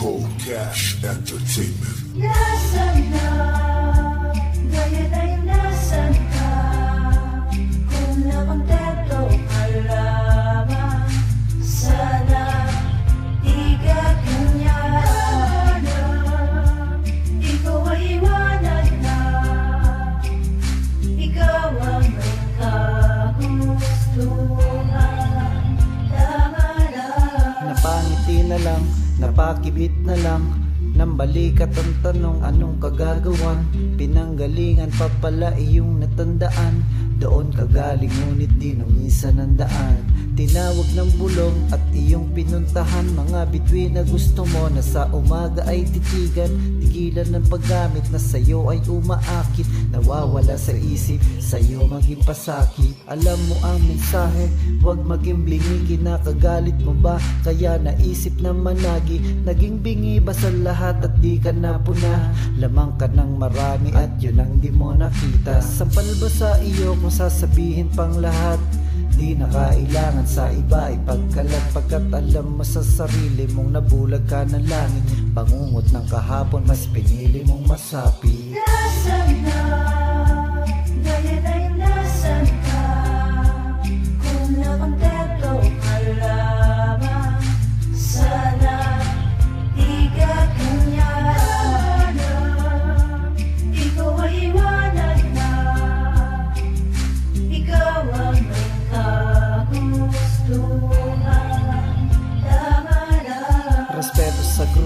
Cold Cash Entertainment. Yes, napakibit na lang Nang balikat ang tanong anong kagagawan? Pinanggalingan pa pala iyong natandaan. Doon kagaling ngunit di nung minsan ang daan. Tinawag ng bulong at iyong pinuntahan. Mga bituin na gusto mo na sa umaga ay titigan. Tigilan ng paggamit na sa'yo ay umaakit. Nawawala sa isip, sa'yo maging pasakit. Alam mo ang mensahe, huwag maging blingi Kinakagalit mo ba? Kaya naisip na managi. Naging bingi ba sa lahat at di ka napuna? Lamang ka ng marami at yun ang di mo nakita Sampal ba sa iyo kung sasabihin pang lahat? Di na kailangan sa iba ipagkalat Pagkat alam mo sa sarili mong nabulag ka ng langit Bangungot ng kahapon mas pinili mong masapi Nasaan na?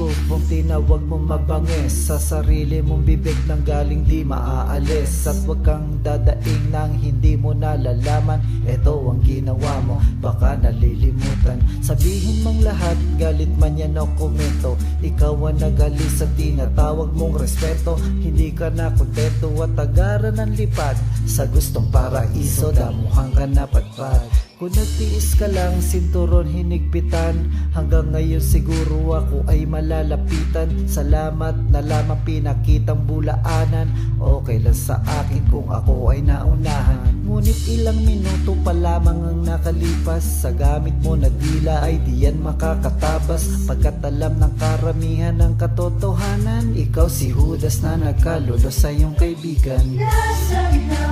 Grupong tinawag mong mabangis. Sa sarili mong bibig nang galing di maaalis. At huwag kang dadaing nang hindi mo nalalaman Ito ang ginawa mo, baka nalilimutan. Sabihin mong lahat, galit man yan o komento. Ikaw ang nagalis sa tinatawag mong respeto. Hindi ka na kontento at agaran ng lipad. Sa gustong paraiso, damuhan ka na patpad. Kung nagtiis ka lang, sinturon hinigpitan. Hanggang ngayon siguro ako ay malalapitan. Salamat na lamang pinakitang bulaanan. Okay lang sa akin kung ako ay naunahan Ngunit ilang minuto pa lamang ang nakalipas Sa gamit mo na dila ay diyan makakatabas Pagkat alam ng karamihan ang katotohanan Ikaw si Judas na nagkalulo sa iyong kaibigan Nasaan na?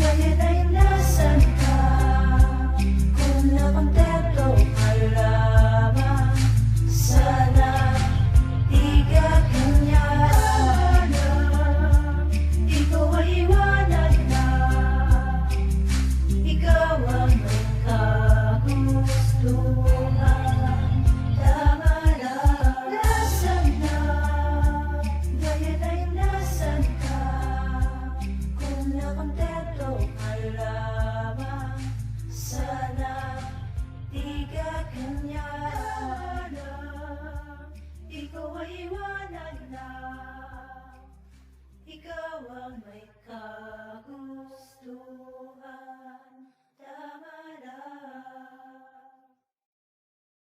Ngayon ay nasaan ka? Kung lang ang